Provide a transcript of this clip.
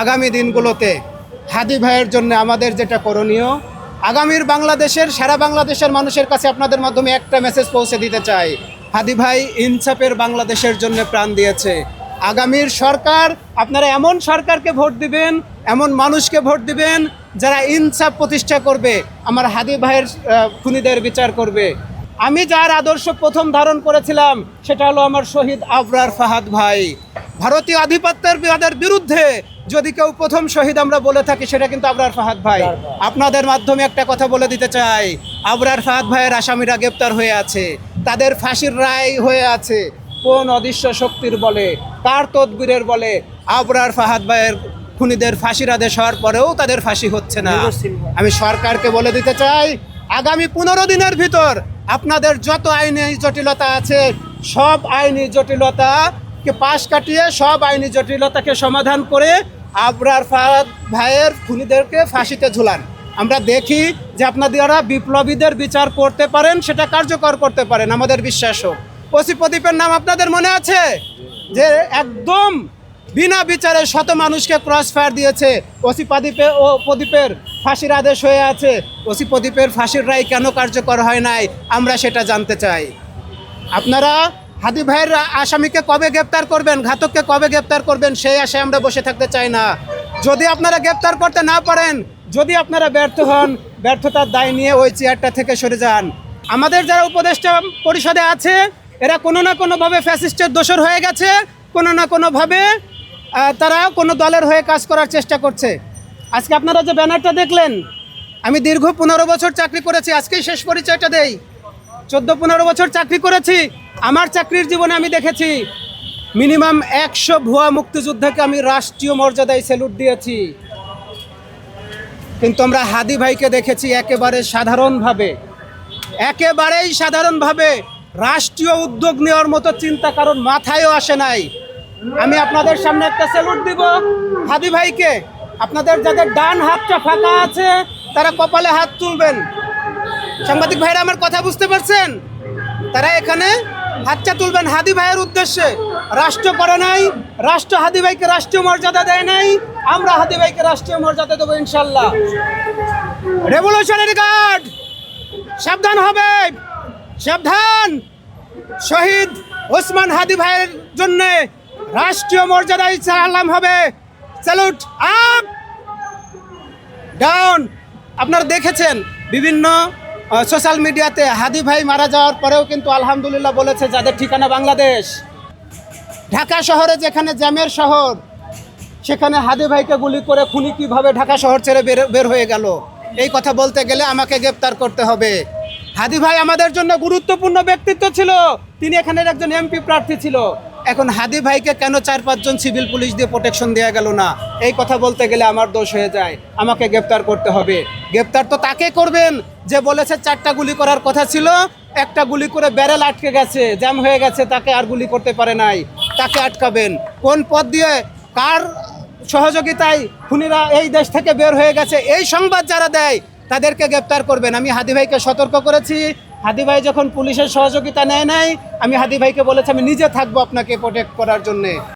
আগামী দিনগুলোতে হাদি ভাইয়ের জন্য আমাদের যেটা করণীয়, আগামীর বাংলাদেশের, সারা বাংলাদেশের মানুষের কাছে আপনাদের মাধ্যমে একটা মেসেজ পৌঁছে দিতে চাই। হাদি ভাই ইনসাফের বাংলাদেশের জন্য প্রাণ দিয়েছে। আগামীর সরকার, আপনারা এমন সরকারকে ভোট দিবেন, এমন মানুষকে ভোট দিবেন যারা ইনসাফ প্রতিষ্ঠা করবে, আমার হাদি ভাইয়ের খুনিদের বিচার করবে। আমি যার আদর্শ প্রথম ধারণ করেছিলাম, সেটা হলো আমার শহীদ আবরার ফাহাদ ভাই। ভারতীয় আধিপত্যের বিবাদের বিরুদ্ধে যদি কেউ প্রথম শহীদ আমরা বলে থাকি সেটা কিন্তু আবরার ফাহাদ ভাই। আপনাদের মাধ্যমে একটা কথা বলে দিতে চাই। আবরার ফাহাদ ভাইয়ের আসামিরা গ্রেপ্তার হয়ে আছে। তাদের ফাঁসির রায় হয়ে আছে। কোন অদৃশ্য শক্তির বলে কার তদবিরের বলে আবরার ফাহাদ ভাইয়ের খুনিদের ফাঁসির আদেশ হওয়ার পরেও তাদের ফাঁসি হচ্ছে না। আমি সরকারকে বলে দিতে চাই আগামী পনেরো দিনের ভিতর আপনাদের যত আইনি জটিলতা আছে সব আইনি জটিলতাকে পাশ কাটিয়ে সব আইনি জটিলতাকে সমাধান করে আবরার ফাহাদ ভাইয়ের খুনিদেরকে ফাঁসিতে ঝুলান। আমরা দেখি যে আপনারা বিপ্লবীদের বিচার করতে পারেন, সেটা কার্যকর করতে পারেন, আমাদের বিশ্বাস হোক। ওসি প্রদীপের নাম আপনাদের মনে আছে? যে একদম বিনা বিচারে শত মানুষকে ক্রস ফায়ার দিয়েছে। ওসি প্রদীপে ও প্রদীপের ফাঁসির আদেশ হয়ে আছে। ওসি প্রদীপের ফাঁসির রায় কেন কার্যকর হয় নাই? আমরা সেটা জানতে চাই। আপনারা হাদি ভাইয়ের, আসামিকে কবে গ্রেপ্তার করবেন, ঘাতককে কবে গ্রেপ্তার করবেন, সেই আশায় আমরা বসে থাকতে চাই না। যদি আপনারা গ্রেপ্তার করতে না পারেন, যদি আপনারা ব্যর্থ হন, ব্যর্থতার দায় নিয়ে ওই চেয়ারটা থেকে সরে যান। আমাদের যারা উপদেষ্টা পরিষদে আছে, এরা কোনো না কোনোভাবে ফ্যাসিস্টের দোষর হয়ে গেছে, কোনো না কোনোভাবে তারা কোনো দলের হয়ে কাজ করার চেষ্টা করছে। আজকে আপনারা যে ব্যানারটা দেখলেন, আমি দীর্ঘ পনেরো বছর চাকরি করেছি, আজকেই শেষ পরিচয়টা দেই। চোদ্দ পনেরো বছর চাকরি করেছি। আমার চাকরির জীবনে আমি দেখেছি, মিনিমাম একশো ভুয়া মুক্তিযোদ্ধাকে আমি রাষ্ট্রীয় মর্যাদায় স্যালুট দিয়েছি। কিন্তু আমরা হাদি ভাইকে দেখেছি একেবারে সাধারণভাবে, একেবারেই সাধারণভাবে রাষ্ট্রীয় উদ্যোগ নেওয়ার মতো চিন্তা কারণ মাথায়ও আসে নাই। আমি আপনাদের সামনে একটা স্যালুট দিব, হাদি ভাইকে। আপনাদের যাদের ডান হাতটা ফাঁকা আছে, তারা কপালে হাত তুলবেন। সাংবাদিক ভাইরা আমার কথা বুঝতে পারছেন? তারা এখানে হাতটা তুলবেন হাদি ভাইয়ের উদ্দেশ্যে। রাষ্ট্র করে নাই, রাষ্ট্র হাদি ভাইকে রাষ্ট্রীয় মর্যাদা দেয় নাই, আমরা হাদি ভাইকে রাষ্ট্রীয় মর্যাদা দেবো ইনশাল্লাহ। রেভলিউশনারি গার্ড সাবধান হবে, সাবধান। শহীদ ওসমান হাদি ভাইয়ের জন্য রাষ্ট্রীয় মর্যাদায় সালাম হবে। স্যালুট আপ ডাউন আপনারা দেখেছেন বিভিন্ন সোশ্যাল মিডিয়াতে হাদি ভাই মারা যাওয়ার পরেও কিন্তু আলহামদুলিল্লাহ বলেছে যাদের ঠিকানা বাংলাদেশ। ঢাকা শহরে যেখানে জ্যামের শহর, সেখানে হাদি ভাইকে গুলি করে খুনি কীভাবে ঢাকা শহর ছেড়ে বের হয়ে গেল? এই কথা বলতে গেলে আমাকে গ্রেপ্তার করতে হবে। হাদি ভাই আমাদের জন্য গুরুত্বপূর্ণ ব্যক্তিত্ব ছিল। তিনি এখানের একজন এমপি প্রার্থী ছিল। এখন হাদি ভাইকে কেন চার পাঁচজন সিভিল পুলিশ দিয়ে প্রোটেকশন দেওয়া গেল না? এই কথা বলতে গেলে আমার দোষ হয়ে যায়। আমাকে গ্রেপ্তার করতে হবে। গ্রেপ্তার তো তাকে করবেন যে বলেছে চারটা গুলি করার কথা ছিল। একটা গুলি করে ব্যারেল আটকে গেছে, জ্যাম হয়ে গেছে, তাকে আর গুলি করতে পারে নাই। তাকে আটকাবেন। কোন পথ দিয়ে? কার সহযোগিতায়? খুনিরা এই দেশ থেকে বের হয়ে গেছে। এই সংবাদ যারা দেয় তাদেরকে গ্রেপ্তার করবেন। আমি হাদি ভাইকে সতর্ক করেছি। হাদি ভাই যখন পুলিশের সহযোগিতা নেয় নাই, আমি হাদি ভাইকে বলেছি, আমি নিজে থাকব আপনাকে প্রোটেক্ট করার জন্যে।